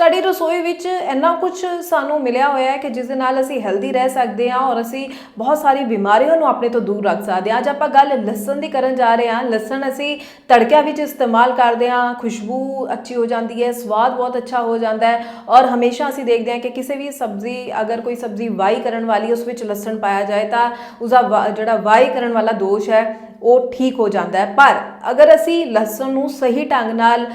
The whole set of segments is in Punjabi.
ਸਾਡੀ ਰਸੋਈ ਵਿੱਚ ਇੰਨਾ ਕੁਝ ਸਾਨੂੰ ਮਿਲਿਆ ਹੋਇਆ ਹੈ ਕਿ ਜਿਸ ਦੇ ਨਾਲ ਅਸੀਂ ਹੈਲਦੀ ਰਹਿ ਸਕਦੇ ਹਾਂ ਔਰ ਅਸੀਂ ਬਹੁਤ ਸਾਰੀ ਬਿਮਾਰੀਆਂ ਨੂੰ ਆਪਣੇ ਤੋਂ ਦੂਰ ਰੱਖ ਸਕਦੇ ਹਾਂ। ਅੱਜ ਆਪਾਂ ਗੱਲ ਲਸਣ ਦੀ ਕਰਨ ਜਾ ਰਹੇ ਹਾਂ। ਲਸਣ ਅਸੀਂ ਤੜਕਿਆਂ ਵਿੱਚ ਇਸਤੇਮਾਲ ਕਰਦੇ ਹਾਂ। ਖੁਸ਼ਬੂ ਅੱਛੀ ਹੋ ਜਾਂਦੀ ਹੈ, ਸਵਾਦ ਬਹੁਤ ਅੱਛਾ ਹੋ ਜਾਂਦਾ ਹੈ ਔਰ ਹਮੇਸ਼ਾ ਅਸੀਂ ਦੇਖਦੇ ਹਾਂ ਕਿ ਕਿਸੇ ਵੀ ਸਬਜ਼ੀ, ਅਗਰ ਕੋਈ ਸਬਜ਼ੀ ਵਾਈ ਕਰਨ ਵਾਲੀ, ਉਸ ਵਿੱਚ ਲਸਣ ਪਾਇਆ ਜਾਏ ਤਾਂ ਉਸਦਾ ਵਾ- ਜਿਹੜਾ ਵਾਈ ਕਰਨ ਵਾਲਾ ਦੋਸ਼ ਹੈ ਉਹ ਠੀਕ ਹੋ ਜਾਂਦਾ ਹੈ। ਪਰ ਅਗਰ ਅਸੀਂ ਲਸਣ ਨੂੰ ਸਹੀ ਢੰਗ ਨਾਲ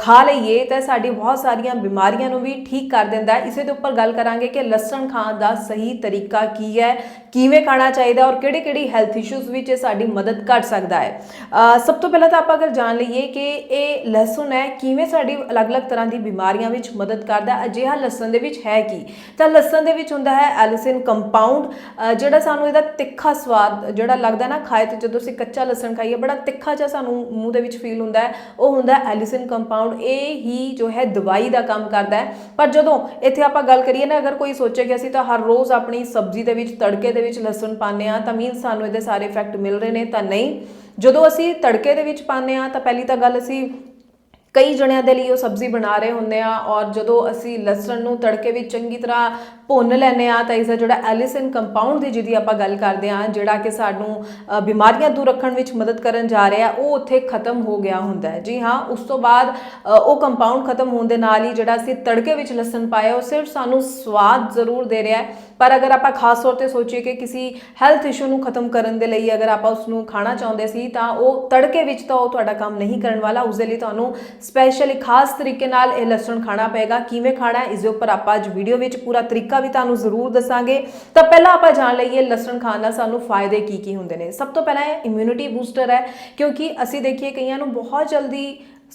ਖਾ ਲਈਏ, ਤਾਂ ਸਾਡੀ ਬਹੁਤ ਸਾਰੀਆਂ ਬਿਮਾਰੀਆਂ ਨੂੰ ਵੀ ਠੀਕ ਕਰ ਦਿੰਦਾ ਹੈ। ਇਸੇ ਦੇ ਉੱਪਰ ਗੱਲ ਕਰਾਂਗੇ ਕਿ ਲਸਣ ਖਾਣ ਦਾ ਸਹੀ ਤਰੀਕਾ ਕੀ ਹੈ, ਕਿਵੇਂ ਖਾਣਾ ਚਾਹੀਦਾ ਔਰ ਕਿਹੜੇ-ਕਿਹੜੀ ਹੈਲਥ ਇਸ਼ੂਜ਼ ਵਿੱਚ ਇਹ ਸਾਡੀ ਮਦਦ ਕਰ ਸਕਦਾ ਹੈ। ਸਭ ਤੋਂ ਪਹਿਲਾਂ ਤਾਂ ਆਪਾਂ ਅਗਰ ਜਾਣ ਲਈਏ ਕਿ ਇਹ ਲਸਣ ਹੈ, ਕਿਵੇਂ ਸਾਡੀ ਅਲੱਗ-ਅਲੱਗ ਤਰ੍ਹਾਂ ਦੀ ਬਿਮਾਰੀਆਂ ਵਿੱਚ ਮਦਦ ਕਰਦਾ, ਅਜਿਹਾ ਲਸਣ ਦੇ ਵਿੱਚ ਹੈ ਕੀ? ਤਾਂ ਲਸਣ ਦੇ ਵਿੱਚ ਹੁੰਦਾ ਹੈ ਐਲਿਸਿਨ ਕੰਪਾਊਂਡ ਜਿਹੜਾ ਸਾਨੂੰ ਇਹਦਾ ਤਿੱਖਾ ਸਵਾਦ ਜਿਹੜਾ ਲੱਗਦਾ ਨਾ ਖਾਏ ਤੇ ਜਦੋਂ ਅਸੀਂ ਕੱਚਾ ਲਸਣ ਖਾਈਏ, ਬੜਾ ਤਿੱਖਾ ਜਿਹਾ ਸਾਨੂੰ ਮੂੰਹ ਦੇ ਵਿੱਚ ਫੀਲ ਹੁੰਦਾ ਹੈ। ਉਹ ਹੁੰਦਾ ਹੈ ਐਲਿਸਿਨ ਕੰਪਾਊਂਡ ਇਹ ਹੀ ਜੋ ਹੈ ਦਵਾਈ ਦਾ ਕੰਮ ਕਰਦਾ ਹੈ। ਪਰ ਜਦੋਂ ਇੱਥੇ ਆਪਾਂ ਗੱਲ ਕਰੀਏ ਨਾ, ਅਗਰ ਕੋਈ ਸੋਚੇ ਕਿ ਅਸੀਂ ਤਾਂ ਹਰ ਰੋਜ਼ ਆਪਣੀ ਸਬਜ਼ੀ ਦੇ ਵਿੱਚ, ਤੜਕੇ ਦੇ ਵਿੱਚ ਲਸਣ ਪਾਉਂਦੇ ਆ ਤਾਂ ਮੀਨ ਸਾਨੂੰ ਇਹਦੇ ਸਾਰੇ ਇਫੈਕਟ ਮਿਲ ਰਹੇ ਨੇ ਤਾਂ ਨਹੀਂ। ਜਦੋਂ ਅਸੀਂ ਤੜਕੇ ਦੇ ਵਿੱਚ ਪਾਉਂਦੇ ਆ ਤਾਂ ਪਹਿਲੀ ਤਾਂ ਗੱਲ ਅਸੀਂ ਕਈ ਜਣਿਆਂ ਦੇ ਲਈ ਉਹ ਸਬਜ਼ੀ ਬਣਾ ਰਹੇ ਹੁੰਦੇ ਆ ਔਰ ਜਦੋਂ ਅਸੀਂ ਲਸਣ ਨੂੰ ਤੜਕੇ ਵਿੱਚ ਚੰਗੀ ਤਰ੍ਹਾਂ ਭੁੰਨ ਲੈਨੇ ਆ ਤਾਂ ਇਸ ਦਾ ਜਿਹੜਾ ਐਲਿਸਨ ਕੰਪਾਊਂਡ ਦੀ ਜਿਹਦੀ ਆਪਾਂ ਗੱਲ ਕਰਦੇ ਆ ਜਿਹੜਾ ਕਿ ਸਾਨੂੰ ਬਿਮਾਰੀਆਂ ਦੂਰ ਰੱਖਣ ਵਿੱਚ ਮਦਦ ਕਰਨ ਜਾ ਰਿਹਾ, ਉਹ ਉੱਥੇ ਖਤਮ ਹੋ ਗਿਆ ਹੁੰਦਾ ਹੈ। ਜੀ ਹਾਂ, ਉਸ ਤੋਂ ਬਾਅਦ ਉਹ ਕੰਪਾਊਂਡ ਖਤਮ ਹੋਣ ਦੇ ਨਾਲ ਹੀ ਜਿਹੜਾ ਅਸੀਂ ਤੜਕੇ ਵਿੱਚ ਲਸਣ ਪਾਇਆ, ਉਹ ਸਿਰਫ ਸਾਨੂੰ ਸਵਾਦ ਜ਼ਰੂਰ ਦੇ ਰਿਹਾ ਹੈ। ਪਰ ਅਗਰ ਆਪਾਂ ਖਾਸ ਤੌਰ ਤੇ ਸੋਚੀਏ ਕਿ ਕਿਸੇ ਹੈਲਥ ਇਸ਼ੂ ਨੂੰ ਖਤਮ ਕਰਨ ਦੇ ਲਈ ਅਗਰ ਆਪਾਂ ਉਸ ਨੂੰ ਖਾਣਾ ਚਾਹੁੰਦੇ ਸੀ, ਤਾਂ ਉਹ ਤੜਕੇ ਵਿੱਚ ਤਾਂ ਉਹ ਤੁਹਾਡਾ ਕੰਮ ਨਹੀਂ ਕਰਨ ਵਾਲਾ ਉਸ ਦੇ ਲਈ ਤੁਹਾਨੂੰ ਸਪੈਸ਼ਲੀ ਖਾਸ ਤਰੀਕੇ ਨਾਲ ਇਹ ਲਸਣ ਖਾਣਾ ਪਏਗਾ। ਕਿਵੇਂ ਖਾਣਾ ਹੈ ਇਸ ਦੇ ਉੱਪਰ ਆਪਾਂ ਅੱਜ ਵੀਡੀਓ ਵਿੱਚ ਪੂਰਾ ਤਰੀਕਾ ਵੀ ਤੁਹਾਨੂੰ ਜ਼ਰੂਰ ਦੱਸਾਂਗੇ। ਤਾਂ ਪਹਿਲਾਂ ਆਪਾਂ ਜਾਣ ਲਈਏ ਲਸਣ ਖਾਣ ਨਾਲ ਸਾਨੂੰ ਫਾਇਦੇ ਕੀ ਕੀ ਹੁੰਦੇ ਨੇ। ਸਭ ਤੋਂ ਪਹਿਲਾਂ ਇਹ ਇਮਿਊਨਿਟੀ ਬੂਸਟਰ ਹੈ, ਕਿਉਂਕਿ ਅਸੀਂ ਦੇਖੀਏ ਕਈਆਂ ਨੂੰ ਬਹੁਤ ਜਲਦੀ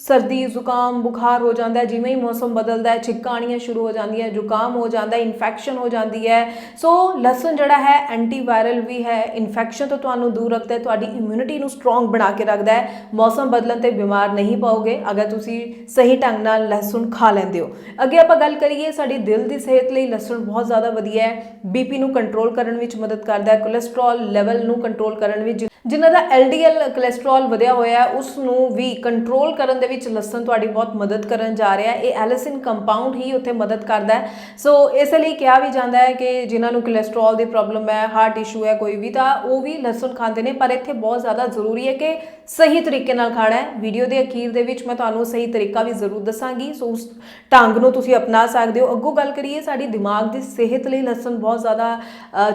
ਸਰਦੀ, ਜ਼ੁਕਾਮ, ਬੁਖਾਰ ਹੋ ਜਾਂਦਾ ਹੈ, ਜਿਵੇਂ ਹੀ ਮੌਸਮ ਬਦਲਦਾ ਹੈ, ਛਿੱਕਾਂ ਆਉਣੀਆਂ ਸ਼ੁਰੂ ਹੋ ਜਾਂਦੀਆਂ ਜ਼ੁਕਾਮ ਹੋ ਜਾਂਦਾ ਹੈ ਇਨਫੈਕਸ਼ਨ ਹੋ ਜਾਂਦੀ ਹੈ। ਸੋ ਲਸਣ ਜਿਹੜਾ ਹੈ ਐਂਟੀਵਾਇਰਲ ਵੀ ਹੈ। ਇਨਫੈਕਸ਼ਨ ਤੋਂ ਤੁਹਾਨੂੰ ਦੂਰ ਰੱਖਦਾ ਹੈ, ਤੁਹਾਡੀ ਇਮਿਊਨਿਟੀ ਨੂੰ ਸਟਰੋਂਗ ਬਣਾ ਕੇ ਰੱਖਦਾ ਹੈ। ਮੌਸਮ ਬਦਲਣ ਤੇ ਬਿਮਾਰ ਨਹੀਂ ਪਾਓਗੇ, ਅਗਰ ਤੁਸੀਂ ਸਹੀ ਢੰਗ ਨਾਲ ਲਸਣ ਖਾ ਲੈਂਦੇ ਹੋ। ਅੱਗੇ ਆਪਾਂ ਗੱਲ ਕਰੀਏ, ਸਾਡੀ ਦਿਲ ਦੀ ਸਿਹਤ ਲਈ ਲਸਣ ਬਹੁਤ ਜ਼ਿਆਦਾ ਵਧੀਆ ਹੈ। ਬੀਪੀ ਨੂੰ ਕੰਟਰੋਲ ਕਰਨ ਵਿੱਚ ਮਦਦ ਕਰਦਾ ਹੈ ਕੋਲੇਸਟ੍ਰੋਲ ਲੈਵਲ ਨੂੰ ਕੰਟਰੋਲ ਕਰਨ ਵਿੱਚ। ਜਿਨ੍ਹਾਂ ਦਾ LDL ਕੋਲੇਸਟ੍ਰੋਲ ਵਧਿਆ ਹੋਇਆ ਹੈ ਉਸ ਨੂੰ ਵੀ ਕੰਟਰੋਲ ਕਰਨ ਦੇ ਵਿੱਚ ਲਸਣ ਤੁਹਾਡੀ ਬਹੁਤ ਮਦਦ ਕਰਨ ਜਾ ਰਿਹਾ ਹੈ। ਇਹ ਐਲਿਸਿਨ ਕੰਪਾਊਂਡ ਹੀ ਉੱਥੇ ਮਦਦ ਕਰਦਾ ਹੈ। ਸੋ ਇਸ ਲਈ ਕਿਹਾ ਵੀ ਜਾਂਦਾ ਹੈ ਕਿ ਜਿਨ੍ਹਾਂ ਨੂੰ ਕੋਲੇਸਟ੍ਰੋਲ ਦੀ ਪ੍ਰੋਬਲਮ ਹੈ ਹਾਰਟ ਇਸ਼ੂ ਹੈ, ਕੋਈ ਵੀ, ਤਾਂ ਉਹ ਵੀ ਲਸਣ ਖਾਂਦੇ ਨੇ। ਪਰ ਇੱਥੇ ਬਹੁਤ ਜ਼ਿਆਦਾ ਜ਼ਰੂਰੀ ਹੈ ਕਿ ਸਹੀ ਤਰੀਕੇ ਨਾਲ ਖਾਣਾ ਹੈ। ਵੀਡੀਓ ਦੇ ਅਖੀਰ ਦੇ ਵਿੱਚ ਮੈਂ ਤੁਹਾਨੂੰ ਸਹੀ ਤਰੀਕਾ ਵੀ ਜ਼ਰੂਰ ਦੱਸਾਂਗੀ। ਸੋ ਉਸ ਢੰਗ ਨੂੰ ਤੁਸੀਂ ਅਪਣਾ ਸਕਦੇ ਹੋ। ਅੱਗੋਂ ਗੱਲ ਕਰੀਏ, ਸਾਡੀ ਦਿਮਾਗ ਦੀ ਸਿਹਤ ਲਈ ਲਸਣ ਬਹੁਤ ਜ਼ਿਆਦਾ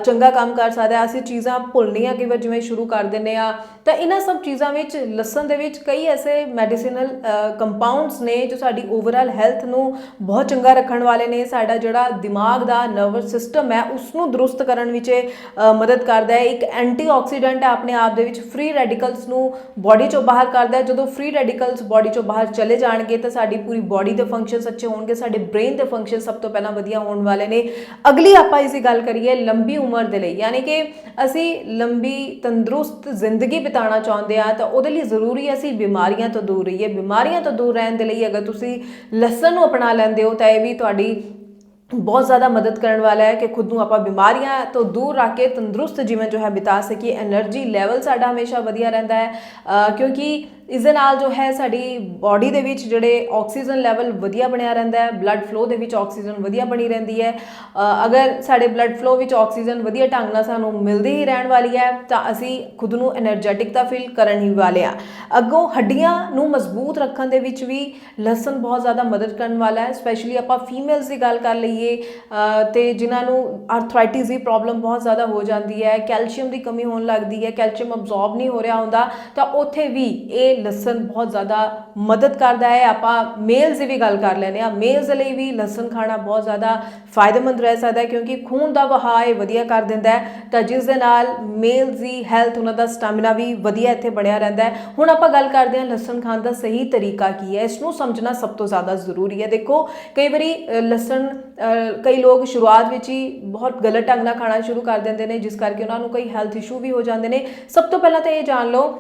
ਚੰਗਾ ਕੰਮ ਕਰ ਸਕਦਾ ਹੈ। ਅਸੀਂ ਚੀਜ਼ਾਂ ਭੁੱਲਣੀਆਂ ਕਈ ਵਾਰ ਜਿਵੇਂ ਸ਼ੁਰੂ ਕਰ ਦਿੰਦੇ ਆ ਤਾਂ ਇਹਨਾਂ ਸਭ ਚੀਜ਼ਾਂ ਵਿੱਚ, ਲਸਣ ਦੇ ਵਿੱਚ ਕਈ ਐਸੇ ਮੈਡੀਸਿਨਲ ਕੰਪਾਊਂਡਸ ਨੇ ਜੋ ਸਾਡੀ ਓਵਰਆਲ ਹੈਲਥ ਨੂੰ ਬਹੁਤ ਚੰਗਾ ਰੱਖਣ ਵਾਲੇ ਨੇ, ਸਾਡਾ ਜਿਹੜਾ ਦਿਮਾਗ ਦਾ ਨਰਵਸ ਸਿਸਟਮ ਹੈ ਉਸ ਨੂੰ ਦਰੁਸਤ ਕਰਨ ਵਿੱਚ ਮਦਦ ਕਰਦਾ ਹੈ। ਇੱਕ ਐਂਟੀਆਕਸੀਡੈਂਟ ਹੈ, ਆਪਣੇ ਆਪ ਦੇ ਵਿੱਚ ਫ੍ਰੀ ਰੈਡੀਕਲਸ ਨੂੰ ਬਾਡੀ ਚੋਂ ਬਾਹਰ ਕਰਦਾ ਹੈ। ਜਦੋਂ ਫ੍ਰੀ ਰੈਡੀਕਲਸ ਬਾਡੀ ਚੋਂ ਬਾਹਰ ਚਲੇ ਜਾਣਗੇ, ਤਾਂ ਸਾਡੀ ਪੂਰੀ ਬਾਡੀ ਦੇ ਫੰਕਸ਼ਨਸ ਅੱਛੇ ਹੋਣਗੇ, ਸਾਡੇ ਬ੍ਰੇਨ ਦੇ ਫੰਕਸ਼ਨ ਸਭ ਤੋਂ ਪਹਿਲਾਂ ਵਧੀਆ ਹੋਣ ਵਾਲੇ ਨੇ। ਅਗਲੀ ਆਪਾਂ ਇਸ ਦੀ ਗੱਲ ਕਰੀਏ ਲੰਬੀ ਉਮਰ ਦੇ ਲਈ, ਯਾਨੀ ਕਿ ਅਸੀਂ ਲੰਬੀ ਤੰਦਰੁਸਤ ਜ਼ਿੰਦਗੀ ਬਿਤਾਉਣਾ ਚਾਹੁੰਦੇ ਆ ਤਾਂ ਉਹਦੇ ਲਈ ਜ਼ਰੂਰੀ ਹੈ ਅਸੀਂ ਬਿਮਾਰੀਆਂ ਤੋਂ ਦੂਰ ਰਹੀਏ ਬਿਮਾਰੀਆਂ ਤੋਂ ਦੂਰ ਰਹਿਣ ਦੇ ਲਈ ਅਗਰ ਤੁਸੀਂ ਲਸਣ ਨੂੰ ਅਪਣਾ ਲੈਂਦੇ ਹੋ, ਤਾਂ ਇਹ ਵੀ ਤੁਹਾਡੀ ਬਹੁਤ ਜ਼ਿਆਦਾ ਮਦਦ ਕਰਨ ਵਾਲਾ ਹੈ ਕਿ ਖੁਦ ਨੂੰ ਆਪਾਂ ਬਿਮਾਰੀਆਂ ਤੋਂ ਦੂਰ ਰੱਖ ਕੇ ਤੰਦਰੁਸਤ ਜੀਵਨ ਜੋ ਹੈ ਬਿਤਾ ਸਕੀਏ। એનર્ਜੀ ਲੈਵਲ ਸਾਡਾ ਹਮੇਸ਼ਾ ਵਧੀਆ ਰਹਿੰਦਾ ਹੈ। ਕਿਉਂਕਿ ਇਸ ਦੇ ਨਾਲ ਜੋ ਹੈ ਸਾਡੀ ਬਾਡੀ ਦੇ ਵਿੱਚ ਜਿਹੜੇ ਆਕਸੀਜਨ ਲੈਵਲ ਵਧੀਆ ਬਣਿਆ ਰਹਿੰਦਾ ਹੈ ਬਲੱਡ ਫਲੋ ਦੇ ਵਿੱਚ ਆਕਸੀਜਨ ਵਧੀਆ ਬਣੀ ਰਹਿੰਦੀ ਹੈ। ਅਗਰ ਸਾਡੇ ਬਲੱਡ ਫਲੋ ਵਿੱਚ ਆਕਸੀਜਨ ਵਧੀਆ ਢੰਗ ਨਾਲ ਸਾਨੂੰ ਮਿਲਦੀ ਹੀ ਰਹਿਣ ਵਾਲੀ ਹੈ, ਤਾਂ ਅਸੀਂ ਖੁਦ ਨੂੰ એનર્ਜੈਟਿਕ ਤਾਂ ਫੀਲ ਕਰਨ ਹੀ ਵਾਲੇ ਆ ਅੱਗੋਂ ਹੱਡੀਆਂ ਨੂੰ ਮਜ਼ਬੂਤ ਰੱਖਣ ਦੇ ਵਿੱਚ ਵੀ ਲਸਣ ਬਹੁਤ ਜ਼ਿਆਦਾ ਮਦਦ ਕਰਨ ਵਾਲਾ ਹੈ ਸਪੈਸ਼ਲੀ ਆਪਾਂ ਫੀਮੇਲਸ ਦੀ ਗੱਲ ਕਰ ਲਈਏ ਤੇ ਜਿਨ੍ਹਾਂ ਨੂੰ ਆਰਥਰਾਈਟਿਸ ਦੀ ਪ੍ਰੋਬਲਮ ਬਹੁਤ ਜ਼ਿਆਦਾ ਹੋ ਜਾਂਦੀ ਹੈ ਕੈਲਸ਼ੀਅਮ ਦੀ ਕਮੀ ਹੋਣ ਲੱਗਦੀ ਹੈ ਕੈਲਸ਼ੀਅਮ ਅਬਜ਼ੌਰਬ ਨਹੀਂ ਹੋ ਰਿਹਾ ਹੁੰਦਾ, ਤਾਂ ਉੱਥੇ ਵੀ ਇਹ ਲਸਣ ਬਹੁਤ ਜ਼ਿਆਦਾ ਮਦਦ ਕਰਦਾ ਹੈ। ਆਪਾਂ ਮੇਲਸ ਦੀ ਵੀ ਗੱਲ ਕਰ ਲੈਂਦੇ ਆ ਮੇਲਸ ਲਈ ਵੀ ਲਸਣ ਖਾਣਾ ਬਹੁਤ ਜ਼ਿਆਦਾ ਫਾਇਦੇਮੰਦ ਰਹਿ ਸਕਦਾ ਹੈ ਕਿਉਂਕਿ ਖੂਨ ਦਾ ਵਹਾਅ ਇਹ ਵਧੀਆ ਕਰ ਦਿੰਦਾ ਹੈ। ਤਾਂ ਜਿਸ ਦੇ ਨਾਲ ਮੇਲਸ ਦੀ ਹੈਲਥ ਉਹਨਾਂ ਦਾ ਸਟੈਮਿਨਾ ਵੀ ਵਧੀਆ ਇੱਥੇ ਬਣਿਆ ਰਹਿੰਦਾ ਹੈ। ਹੁਣ ਆਪਾਂ ਗੱਲ ਕਰਦੇ ਹਾਂ ਲਸਣ ਖਾਣ ਦਾ ਸਹੀ ਤਰੀਕਾ ਕੀ ਹੈ। ਇਸ ਨੂੰ ਸਮਝਣਾ ਸਭ ਤੋਂ ਜ਼ਿਆਦਾ ਜ਼ਰੂਰੀ ਹੈ। ਦੇਖੋ, ਕਈ ਵਾਰੀ ਲਸਣ ਕਈ ਲੋਕ ਸ਼ੁਰੂਆਤ ਵਿੱਚ ਹੀ ਬਹੁਤ ਗਲਤ ਢੰਗ ਨਾਲ ਖਾਣਾ ਸ਼ੁਰੂ ਕਰ ਦਿੰਦੇ ਨੇ, ਜਿਸ ਕਰਕੇ ਉਹਨਾਂ ਨੂੰ ਕਈ ਹੈਲਥ ਇਸ਼ੂ ਵੀ ਹੋ ਜਾਂਦੇ ਨੇ। ਸਭ ਤੋਂ ਪਹਿਲਾਂ ਤਾਂ ਇਹ ਜਾਣ ਲਓ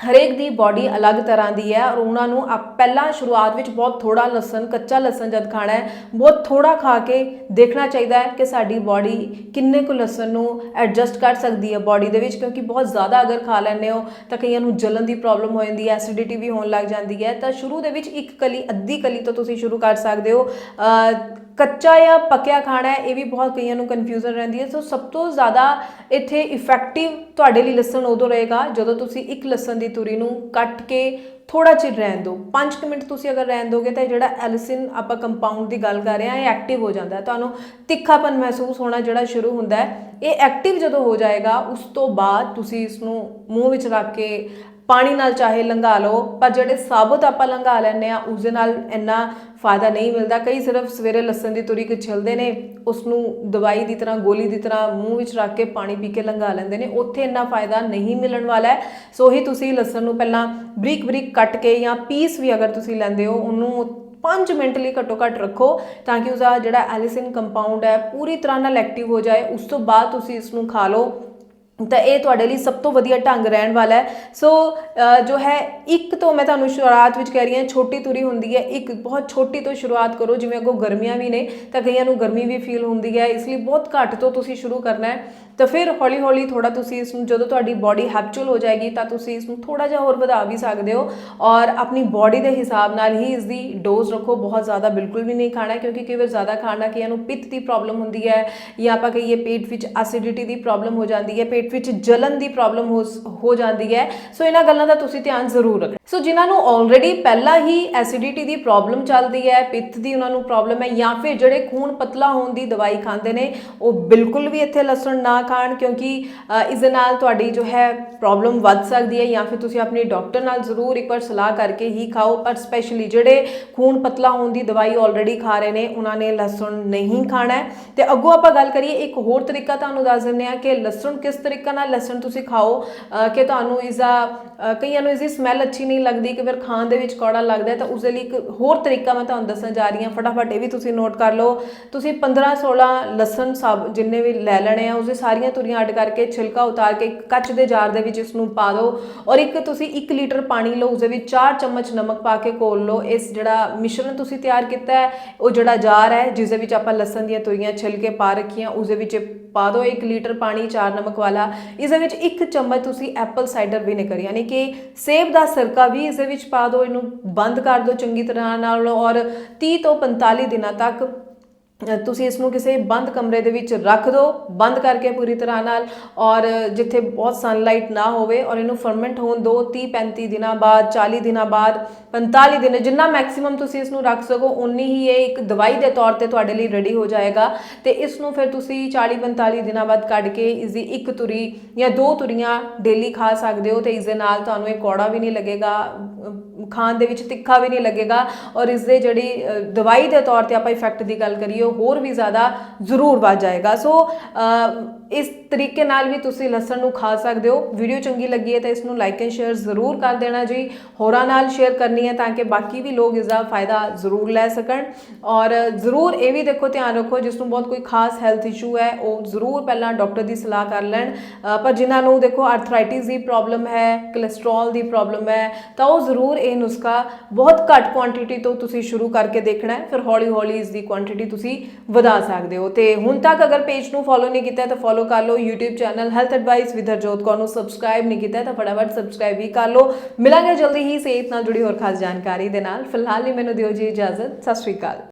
ਹਰੇਕ ਦੀ ਬਾਡੀ ਅਲੱਗ ਤਰ੍ਹਾਂ ਦੀ ਹੈ ਔਰ ਉਹਨਾਂ ਨੂੰ ਆਪ ਪਹਿਲਾਂ ਸ਼ੁਰੂਆਤ ਵਿੱਚ ਬਹੁਤ ਥੋੜਾ ਲਸਣ, ਕੱਚਾ ਲਸਣ ਜਦ ਖਾਣਾ ਹੈ, ਬਹੁਤ ਥੋੜਾ ਖਾ ਕੇ ਦੇਖਣਾ ਚਾਹੀਦਾ ਹੈ ਕਿ ਸਾਡੀ ਬਾਡੀ ਕਿੰਨੇ ਕੁ ਲਸਣ ਨੂੰ ਐਡਜਸਟ ਕਰ ਸਕਦੀ ਹੈ ਬਾਡੀ ਦੇ ਵਿੱਚ, ਕਿਉਂਕਿ ਬਹੁਤ ਜ਼ਿਆਦਾ ਅਗਰ ਖਾ ਲੈਂਦੇ ਹੋ ਤਾਂ ਕਈਆਂ ਨੂੰ ਜਲਨ ਦੀ ਪ੍ਰੋਬਲਮ ਹੋ ਜਾਂਦੀ ਹੈ ਐਸਿਡਿਟੀ ਵੀ ਹੋਣ ਲੱਗ ਜਾਂਦੀ ਹੈ। ਤਾਂ ਸ਼ੁਰੂ ਦੇ ਵਿੱਚ ਇੱਕ ਕਲੀ, ਅੱਧੀ ਕਲੀ ਤੋਂ ਤੁਸੀਂ ਸ਼ੁਰੂ ਕਰ ਸਕਦੇ ਹੋ। ਕੱਚਾ ਜਾਂ ਪੱਕਿਆ ਖਾਣਾ ਹੈ, ਇਹ ਵੀ ਬਹੁਤ ਕਈਆਂ ਨੂੰ ਕਨਫਿਊਜ਼ਨ ਰਹਿੰਦੀ ਹੈ। ਸੋ ਸਭ ਤੋਂ ਜ਼ਿਆਦਾ ਇੱਥੇ ਇਫੈਕਟਿਵ ਤੁਹਾਡੇ ਲਈ ਲਸਣ ਉਦੋਂ ਰਹੇਗਾ ਜਦੋਂ ਤੁਸੀਂ ਇੱਕ ਲਸਣ ਦੀ ਤੁਰੀ ਨੂੰ ਕੱਟ ਕੇ ਥੋੜਾ ਚਿਰ ਰਹਿਣ ਦਿਓ। 5 ਮਿੰਟ ਤੁਸੀਂ ਅਗਰ ਰਹਿਣ ਦੋਗੇ ਤਾਂ ਜਿਹੜਾ ਐਲਿਸਿਨ ਆਪਾਂ ਕੰਪਾਊਂਡ ਦੀ ਗੱਲ ਕਰ ਰਹੇ ਹਾਂ, ਇਹ ਐਕਟਿਵ ਹੋ ਜਾਂਦਾ ਤੁਹਾਨੂੰ ਤਿੱਖਾਪਨ ਮਹਿਸੂਸ ਹੋਣਾ ਜਿਹੜਾ ਸ਼ੁਰੂ ਹੁੰਦਾ ਹੈ, ਇਹ ਐਕਟਿਵ ਜਦੋਂ ਹੋ ਜਾਏਗਾ, ਉਸ ਤੋਂ ਬਾਅਦ ਤੁਸੀਂ ਇਸ ਨੂੰ ਮੂੰਹ ਵਿੱਚ ਰੱਖ ਕੇ ਪਾਣੀ ਨਾਲ ਚਾਹੇ ਲੰਘਾ ਲਓ, ਪਰ ਜਿਹੜੇ ਸਾਬਤ ਆਪਾਂ ਲੰਘਾ ਲੈਂਦੇ ਆ ਉਸ ਦੇ ਨਾਲ ਇੰਨਾ ਫਾਇਦਾ ਨਹੀਂ ਮਿਲਦਾ। ਕਈ ਸਿਰਫ ਸਵੇਰੇ ਲਸਣ ਦੀ ਤੁਰੀ ਛਿਲਦੇ ਨੇ ਉਸ ਨੂੰ ਦਵਾਈ ਦੀ ਤਰ੍ਹਾਂ, ਗੋਲੀ ਦੀ ਤਰ੍ਹਾਂ ਮੂੰਹ ਵਿੱਚ ਰੱਖ ਕੇ ਪਾਣੀ ਪੀ ਕੇ ਲੰਘਾ ਲੈਂਦੇ ਨੇ। ਉੱਥੇ ਇੰਨਾ ਫਾਇਦਾ ਨਹੀਂ ਮਿਲਣ ਵਾਲਾ ਹੈ। ਸੋ ਹੀ ਤੁਸੀਂ ਲਸਣ ਨੂੰ ਪਹਿਲਾਂ ਬਰੀਕ ਬਰੀਕ ਕੱਟ ਕੇ ਜਾਂ ਪੀਸ ਵੀ ਅਗਰ ਤੁਸੀਂ ਲੈਂਦੇ ਹੋ, ਉਹਨੂੰ 5 ਮਿੰਟ ਲਈ ਘੱਟੋ ਘੱਟ ਰੱਖੋ ਤਾਂ ਕਿ ਉਹਦਾ ਜਿਹੜਾ ਐਲਿਸਿਨ ਕੰਪਾਊਂਡ ਹੈ, ਪੂਰੀ ਤਰ੍ਹਾਂ ਨਾਲ ਐਕਟਿਵ ਹੋ ਜਾਏ। ਉਸ ਤੋਂ ਬਾਅਦ ਤੁਸੀਂ ਇਸ ਨੂੰ ਖਾ ਲਓ। ਤਾਂ ਇਹ ਤੁਹਾਡੇ ਲਈ ਸਭ ਤੋਂ ਵਧੀਆ ਢੰਗ ਰਹਿਣ ਵਾਲਾ ਹੈ। ਸੋ ਜੋ ਹੈ, ਇੱਕ ਤੋਂ ਮੈਂ ਤੁਹਾਨੂੰ ਸ਼ੁਰੂਆਤ ਵਿੱਚ ਕਹਿ ਰਹੀ ਹਾਂ, ਛੋਟੀ ਤੁਰੀ ਹੁੰਦੀ ਹੈ। ਇੱਕ ਬਹੁਤ ਛੋਟੀ ਤੋਂ ਸ਼ੁਰੂਆਤ ਕਰੋ, ਜਿਵੇਂ ਅੱਗੋਂ ਗਰਮੀਆਂ ਵੀ ਨੇ, ਤਾਂ ਕਈਆਂ ਨੂੰ ਗਰਮੀ ਵੀ ਫੀਲ ਹੁੰਦੀ ਹੈ। ਇਸ ਲਈ ਬਹੁਤ ਘੱਟ ਤੋਂ ਤੁਸੀਂ ਸ਼ੁਰੂ ਕਰਨਾ ਹੈ। ਤਾਂ ਫਿਰ ਹੌਲੀ ਹੌਲੀ ਥੋੜਾ ਤੁਸੀਂ ਇਸ ਨੂੰ, ਜਦੋਂ ਤੁਹਾਡੀ ਬਾਡੀ ਹੈਬਚੁਅਲ ਹੋ ਜਾਏਗੀ, ਤਾਂ ਤੁਸੀਂ ਇਸ ਨੂੰ ਥੋੜਾ ਜਿਹਾ ਹੋਰ ਵਧਾ ਵੀ ਸਕਦੇ ਹੋ। ਔਰ ਆਪਣੀ ਬਾਡੀ ਦੇ ਹਿਸਾਬ ਨਾਲ ਹੀ ਇਸ ਦੀ ਡੋਜ਼ ਰੱਖੋ। ਬਹੁਤ ਜ਼ਿਆਦਾ ਬਿਲਕੁਲ ਵੀ ਨਹੀਂ ਖਾਣਾ, ਕਿਉਂਕਿ ਕਈ ਵਾਰ ਜ਼ਿਆਦਾ ਖਾਣਾ ਕਈਆਂ ਨੂੰ ਪਿੱਤ ਦੀ ਪ੍ਰੋਬਲਮ ਹੁੰਦੀ ਹੈ ਜਾਂ ਆਪਾਂ ਕਹੀਏ ਪੇਟ ਵਿੱਚ ਐਸਿਡਿਟੀ ਦੀ ਪ੍ਰੋਬਲਮ ਹੋ ਜਾਂਦੀ ਹੈ, ਪੇਟ ਵਿੱਚ ਜਲਨ ਦੀ ਪ੍ਰੋਬਲਮ ਹੋ ਹੋ ਜਾਂਦੀ ਹੈ। ਸੋ ਇਹਨਾਂ ਗੱਲਾਂ ਦਾ ਤੁਸੀਂ ਧਿਆਨ ਜ਼ਰੂਰ ਰੱਖਣਾ। ਸੋ ਜਿਨ੍ਹਾਂ ਨੂੰ ਆਲਰੇਡੀ ਪਹਿਲਾਂ ਹੀ ਐਸਿਡਿਟੀ ਦੀ ਪ੍ਰੋਬਲਮ ਚੱਲਦੀ ਹੈ ਪਿੱਤ ਦੀ ਉਹਨਾਂ ਨੂੰ ਪ੍ਰੋਬਲਮ ਹੈ ਜਾਂ ਫਿਰ ਜਿਹੜੇ ਖੂਨ ਪਤਲਾ ਹੋਣ ਦੀ ਦਵਾਈ ਖਾਂਦੇ ਨੇ ਉਹ ਬਿਲਕੁਲ ਵੀ ਇੱਥੇ ਲਸਣ ਨਾ ਖਾਣ ਕਿਉਂਕਿ ਅ, ਇਸ ਦੇ ਨਾਲ ਤੁਹਾਡੀ ਜੋ ਹੈ ਪ੍ਰੋਬਲਮ ਵੱਧ ਸਕਦੀ ਹੈ ਜਾਂ ਫਿਰ ਤੁਸੀਂ ਆਪਣੇ ਡਾਕਟਰ ਨਾਲ ਜ਼ਰੂਰ ਇੱਕ ਵਾਰ ਸਲਾਹ ਕਰਕੇ ਹੀ ਖਾਓ। ਪਰ ਸਪੈਸ਼ਲੀ ਜਿਹੜੇ ਖੂਨ ਪਤਲਾ ਹੋਣ ਦੀ ਦਵਾਈ ਆਲਰੇਡੀ ਖਾ ਰਹੇ ਨੇ ਉਹਨਾਂ ਨੇ ਲਸਣ ਨਹੀਂ ਖਾਣਾ ਹੈ। ਤੇ ਅੱਗੋਂ ਆਪਾਂ ਗੱਲ ਕਰੀਏ ਇੱਕ ਹੋਰ ਤਰੀਕਾ ਤੁਹਾਨੂੰ ਦੱਸ ਦਿੰਦੇ ਆ ਕਿ ਲਸਣ ਕਿਸ ਤਰੀਕੇ ਤਰੀਕਾ ਨਾਲ ਲਸਣ ਤੁਸੀਂ ਖਾਓ ਕਿ ਤੁਹਾਨੂੰ ਇਸ ਦਾ ਕਈਆਂ ਨੂੰ ਇਸ ਦੀ ਸਮੈਲ ਅੱਛੀ ਨਹੀਂ ਲੱਗਦੀ ਕਿ ਫਿਰ ਖਾਣ ਦੇ ਵਿੱਚ ਕੌੜਾ ਲੱਗਦਾ ਤਾਂ ਉਸ ਦੇ ਲਈ ਇੱਕ ਹੋਰ ਤਰੀਕਾ ਮੈਂ ਤੁਹਾਨੂੰ ਦੱਸਣ ਜਾ ਰਹੀ ਹਾਂ। ਫਟਾਫਟ ਇਹ ਵੀ ਤੁਸੀਂ ਨੋਟ ਕਰ ਲਓ। ਤੁਸੀਂ 15 16 ਲਸਣ ਸਭ ਜਿੰਨੇ ਵੀ ਲੈ ਲੈਣੇ ਆ, ਉਸਦੇ ਸਾਰੀਆਂ ਤੁਰੀਆਂ ਅੱਡ ਕਰਕੇ ਛਿਲਕਾ ਉਤਾਰ ਕੇ ਇੱਕ ਕੱਚ ਦੇ ਜਾਰ ਦੇ ਵਿੱਚ ਇਸ ਨੂੰ ਪਾ ਦਿਓ ਔਰ ਇੱਕ ਤੁਸੀਂ 1 ਲੀਟਰ ਪਾਣੀ ਲਓ ਉਸ ਦੇ ਵਿੱਚ 4 ਚਮਚ ਨਮਕ ਪਾ ਕੇ ਘੋਲ ਲਓ। ਇਸ ਜਿਹੜਾ ਮਿਸ਼ਰਣ ਤੁਸੀਂ ਤਿਆਰ ਕੀਤਾ ਹੈ, ਉਹ ਜਿਹੜਾ ਜਾਰ ਹੈ ਜਿਸ ਦੇ ਵਿੱਚ ਆਪਾਂ ਲਸਣ ਦੀਆਂ ਤੁਰੀਆਂ ਛਿਲਕੇ ਪਾ ਰੱਖੀਆਂ ਉਸ ਦੇ ਵਿੱਚ ਪਾ ਦਿਓ 1 ਲੀਟਰ ਪਾਣੀ 4 ਨਮਕ ਵਾਲਾ। ਇਸ ਦੇ ਵਿੱਚ ਇੱਕ ਚਮਚ ਤੁਸੀਂ ਐਪਲ ਸਾਈਡਰ ਵਿਨੇਗਰ ਯਾਨੀ ਕਿ ਸੇਬ ਦਾ ਸਿਰਕਾ ਵੀ ਇਸ ਦੇ ਵਿੱਚ ਪਾ ਦਿਓ, ਇਹਨੂੰ ਬੰਦ ਕਰ ਦਿਓ ਚੰਗੀ ਤਰ੍ਹਾਂ ਨਾਲ ਔਰ 30 ਤੋਂ 45 ਦਿਨਾਂ ਤੱਕ ਤੁਸੀਂ ਇਸ ਨੂੰ ਕਿਸੇ ਬੰਦ ਕਮਰੇ ਦੇ ਵਿੱਚ ਰੱਖ ਦਿਓ ਬੰਦ ਕਰਕੇ ਪੂਰੀ ਤਰ੍ਹਾਂ ਨਾਲ ਔਰ ਜਿੱਥੇ ਬਹੁਤ ਸਨਲਾਈਟ ਨਾ ਹੋਵੇ ਔਰ ਇਹਨੂੰ ਫਰਮੈਂਟ ਹੋਣ ਦਿਓ 30 35 ਦਿਨਾਂ ਬਾਅਦ 40 ਦਿਨਾਂ ਬਾਅਦ 45 ਦਿਨ, ਜਿੰਨਾ ਮੈਕਸਿਮਮ ਤੁਸੀਂ ਇਸ ਨੂੰ ਰੱਖ ਸਕੋ ਉਨੀ ਹੀ ਇਹ ਇੱਕ ਦਵਾਈ ਦੇ ਤੌਰ ਤੇ ਤੁਹਾਡੇ ਲਈ ਰੈਡੀ ਹੋ ਜਾਏਗਾ। ਤੇ ਇਸ ਨੂੰ ਫਿਰ ਤੁਸੀਂ 40 45 ਦਿਨਾਂ ਬਾਅਦ ਕੱਢ ਕੇ ਇਸ ਦੀ ਇੱਕ ਤੁਰੀ ਜਾਂ ਦੋ ਤੁਰੀਆਂ ਡੇਲੀ ਖਾ ਸਕਦੇ ਹੋ ਤੇ ਇਸ ਦੇ ਨਾਲ ਤੁਹਾਨੂੰ ਇਹ ਕੌੜਾ ਵੀ ਨਹੀਂ ਲੱਗੇਗਾ ਖਾਣ ਦੇ ਵਿੱਚ ਤਿੱਖਾ ਵੀ ਨਹੀਂ ਲੱਗੇਗਾ ਔਰ ਇਸ ਦੇ ਜਿਹੜੀ ਦਵਾਈ ਦੇ ਤੌਰ ਤੇ ਆਪਾਂ ਇਫੈਕਟ ਦੀ ਗੱਲ ਕਰੀਏ, ਉਹ ਹੋਰ ਵੀ ਜ਼ਿਆਦਾ ਜ਼ਰੂਰ ਵੱਧ ਜਾਏਗਾ। ਸੋ ਇਸ ਤਰੀਕੇ ਨਾਲ ਵੀ ਤੁਸੀਂ ਲਸਣ ਨੂੰ ਖਾ ਸਕਦੇ ਹੋ। ਵੀਡੀਓ ਚੰਗੀ ਲੱਗੀ ਹੈ ਤਾਂ ਇਸ ਨੂੰ ਲਾਈਕ ਐਂਡ ਸ਼ੇਅਰ ਜ਼ਰੂਰ ਕਰ ਦੇਣਾ ਜੀ। ਹੋਰਾਂ ਨਾਲ ਸ਼ੇਅਰ ਕਰਨੀ ਹੈ ਤਾਂ ਕਿ ਬਾਕੀ ਵੀ ਲੋਕ ਇਸ ਦਾ ਫਾਇਦਾ ਜ਼ਰੂਰ ਲੈ ਸਕਣ। ਔਰ ਜ਼ਰੂਰ ਇਹ ਵੀ ਦੇਖੋ ਧਿਆਨ ਰੱਖੋ, ਜਿਸ ਨੂੰ ਬਹੁਤ ਕੋਈ ਖਾਸ ਹੈਲਥ ਇਸ਼ੂ ਹੈ, ਉਹ ਜ਼ਰੂਰ ਪਹਿਲਾਂ ਡਾਕਟਰ ਦੀ ਸਲਾਹ ਕਰ ਲੈਣ। ਪਰ ਜਿਨ੍ਹਾਂ ਨੂੰ ਦੇਖੋ ਆਰਥਰਾਈਟਿਸ ਦੀ ਪ੍ਰੋਬਲਮ ਹੈ ਕੋਲੇਸਟ੍ਰੋਲ ਦੀ ਪ੍ਰੋਬਲਮ ਹੈ, ਤਾਂ ਉਹ ਜ਼ਰੂਰ ਇਹ ਨੁਸਖਾ ਬਹੁਤ ਘੱਟ ਕੁਆਂਟੀਟੀ ਤੋਂ ਤੁਸੀਂ ਸ਼ੁਰੂ ਕਰਕੇ ਦੇਖਣਾ ਹੈ। ਫਿਰ ਹੌਲੀ ਹੌਲੀ ਇਸ ਦੀ ਕੁਆਂਟੀਟੀ ਤੁਸੀਂ ਵਧਾ ਸਕਦੇ ਹੋ। ਤੇ ਹੁਣ ਤੱਕ ਅਗਰ ਪੇਜ ਨੂੰ ਫੋਲੋ ਨਹੀਂ ਕੀਤਾ ਤਾਂ ਫੋਲੋ ਕਰ ਲਓ YouTube channel health advice with Harjot Kaur ਨੂੰ ਸਬਸਕ੍ਰਾਈਬ ਨਹੀਂ ਕੀਤਾ ਤਾਂ ਫਟਾਫਟ ਸਬਸਕ੍ਰਾਈਬ ਵੀ ਕਰ ਲਓ। ਮਿਲਾਂਗੇ ਜਲਦੀ ਹੀ ਸਿਹਤ ਨਾਲ ਜੁੜੀ ਹੋਰ ਖਾਸ ਜਾਣਕਾਰੀ ਦੇ ਨਾਲ। ਫਿਲਹਾਲ ਲਈ ਮੈਨੂੰ ਦਿਓ ਜੀ ਇਜਾਜ਼ਤ। ਸਤਿ ਸ਼੍ਰੀ ਅਕਾਲ।